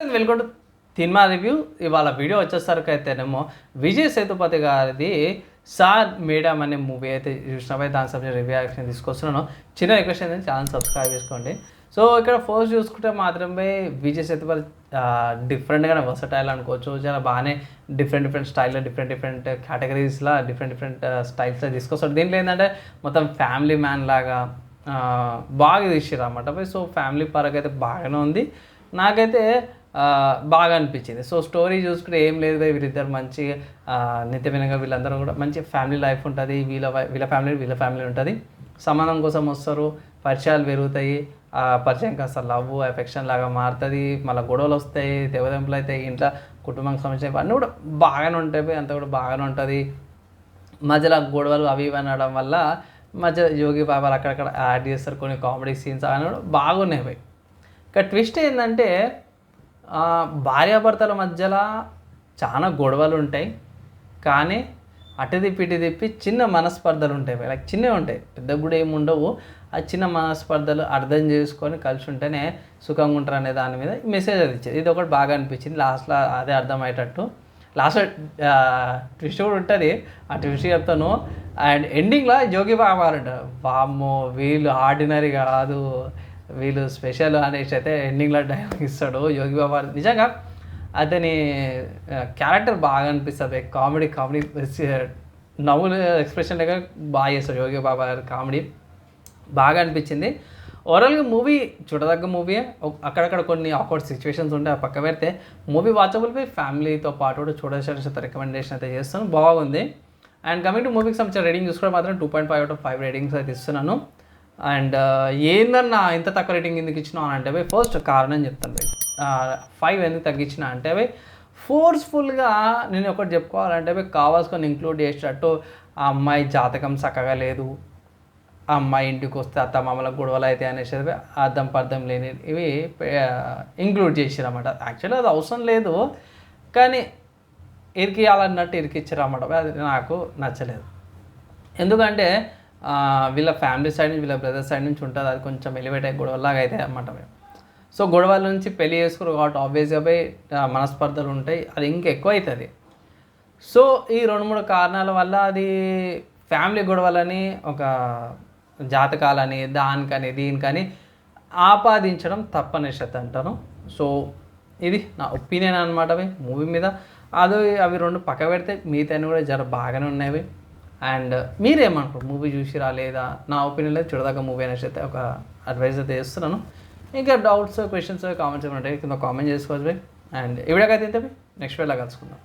Welcome to cinema review ఇవాళ video వచ్చేసరికి అయితేనేమో విజయ్ సేతుపతి గారిది సార్ మేడం అనే మూవీ అయితే చూసినప్పుడు దాని సబ్జెక్ట్ రివ్యూ యాక్షన్ తీసుకొస్తున్నాను. చిన్న రిక్వెస్ట్ ఏంటంటే ఛానల్ సబ్స్క్రైబ్ చేసుకోండి. సో ఇక్కడ ఫస్ట్ చూసుకుంటే మాత్రమే విజయ్ సేతుపతి డిఫరెంట్గానే వర్సటైల్ అనుకోవచ్చు. చాలా బాగానే డిఫరెంట్ డిఫరెంట్ స్టైల్లో డిఫరెంట్ డిఫరెంట్ కేటగిరీస్లో డిఫరెంట్ డిఫరెంట్ స్టైల్స్లో తీసుకొస్తాడు. దీంట్లో ఏంటంటే మొత్తం ఫ్యామిలీ మ్యాన్ లాగా బాగా తీసిర్రు అనమాట సో ఫ్యామిలీ పరంగా అయితే బాగానే ఉంది. నాకైతే బాగా అనిపించింది సో స్టోరీ చూసుకుంటే ఏం లేదు వీళ్ళిద్దరు మంచి నిత్యమైనగా వీళ్ళందరూ కూడా మంచి ఫ్యామిలీ లైఫ్ ఉంటుంది. వీళ్ళ వై- వీళ్ళ ఫ్యామిలీ వీళ్ళ ఫ్యామిలీ ఉంటుంది. సమానం కోసం వస్తారు. పరిచయాలు పెరుగుతాయి. ఆ పరిచయం కాస్త లవ్ ఎఫెక్షన్ లాగా మారుతుంది. మళ్ళీ గొడవలు వస్తాయి. తెవదెంపులు అయితే ఇంట్లో కుటుంబానికి సంబంధించిన అన్నీ కూడా బాగానే ఉంటాయి. భయ్, అంతా కూడా బాగానే ఉంటుంది. మధ్యలో గొడవలు అవి ఇవి అనడం వల్ల మధ్య యోగి బాబాలు అక్కడక్కడ యాడ్ చేస్తారు. కొన్ని కామెడీ సీన్స్ అవన్నీ కూడా బాగున్నాయి ఇక ట్విస్ట్ ఏంటంటే భార్యాభర్తల మధ్యలో చాలా గొడవలు ఉంటాయి కానీ అటు తిప్పి ఇటు తిప్పి చిన్న మనస్పర్ధలు ఉంటాయి లైక్ చిన్నవి ఉంటాయి. పెద్ద కూడా ఏమి ఉండవు. ఆ చిన్న మనస్పర్ధలు అర్థం చేసుకొని కలిసి ఉంటేనే సుఖంగా ఉంటారు అనే దాని మీద మెసేజ్ అది ఇచ్చేది. ఇది ఒకటి బాగా అనిపించింది. లాస్ట్లో అదే అర్థమయ్యేటట్టు. లాస్ట్ ట్విస్ట్ కూడా ఉంటుంది. ఆ ట్విస్ట్ చెప్తాను. అండ్ ఎండింగ్లో జోగి బాబా అంటారు వామ్మో వీళ్ళు ఆర్డినరీ కాదు. వీళ్ళు స్పెషల్ అనేసి అయితే ఎండింగ్లో డైలాగ్ ఇస్తాడు. యోగి బాబా నిజంగా అతని క్యారెక్టర్ బాగా అనిపిస్తుంది. కామెడీ కామెడీ నవ్వులు ఎక్స్ప్రెషన్ దగ్గర బాగా చేస్తాడు యోగి బాబా గారు కామెడీ. బాగా అనిపించింది. ఓవరాల్గా మూవీ చూడదగ్గ మూవీ అక్కడక్కడ కొన్ని ఆక్వర్డ్ సిచ్యువేషన్స్ ఉంటాయి ఆ పక్క పెడితే మూవీ వాచబుల్ బై ఫ్యామిలీతో పాటు కూడా చూడాల్సిన రికమెండేషన్ అయితే చేస్తాను. బాగుంది. అండ్ కమింగ్ టు మూవీకి సంబంధించిన రేటింగ్ చూసుకుంటే మాత్రం two point five out of five ratings అయితే ఇస్తున్నాను. అండ్ ఏందన్నా ఇంత తక్కువ రేటింగ్ ఎందుకు ఇచ్చినావు అని అంటే ఫస్ట్ కారణం చెప్తాను ఫైవ్ ఎందుకు తగ్గించిన అంటే అవి ఫోర్స్ఫుల్గా నేను ఒకటి చెప్పుకోవాలంటే అవి కావాల్సుకొని ఇంక్లూడ్ చేసేటట్టు ఆ అమ్మాయి జాతకం చక్కగా లేదు. ఆ అమ్మాయి ఇంటికి వస్తే అత్త మామల గొడవలు అయితే అనేసి అర్థం పర్థం లేని ఇవి ఇంక్లూడ్ చేసిరన్నమాట. యాక్చువల్లీ అది అవసరం లేదు. కానీ ఇరికియాలన్నట్టు ఇరికిచ్చారన్నమాట అది నాకు నచ్చలేదు. ఎందుకంటే వీళ్ళ ఫ్యామిలీ సైడ్ నుంచి వీళ్ళ బ్రదర్ సైడ్ నుంచి ఉంటుంది. అది కొంచెం ఎలివేట్ అయ్యి గొడవలాగా అయితే అన్నమాట మేము సో గొడవల నుంచి పెళ్ళి చేసుకురు కాబట్టి ఆబ్వియస్గా పోయి మనస్పర్ధలు ఉంటాయి. అది ఇంకా ఎక్కువ అవుతుంది. సో ఈ రెండు మూడు కారణాల వల్ల అది ఫ్యామిలీ గొడవలని ఒక జాతకాలని దానికని దీనికని ఆపాదించడం తప్పనిషత్ అంటాను. సో ఇది నా ఒపీనియన్ అనమాట అవి మూవీ మీద. అది అవి రెండు పక్క పెడితే మిగతాన్ని కూడా జర బాగానే ఉన్నాయి అండ్ మీరేమనుకోరు మూవీ చూసిరా లేదా? నా ఒపీనియన్లో చూడదాకా మూవీ అనేసి అయితే ఒక అడ్వైజ్ అయితే చేస్తున్నాను. ఇంకా డౌట్స్ క్వశ్చన్స్ కామెంట్స్ ఏమైనా ఉంటాయి కింద కామెంట్ చేసుకోవచ్చు అండ్ ఇవిడకైతే ఇంతే నెక్స్ట్ వేళ కలుసుకుందాం.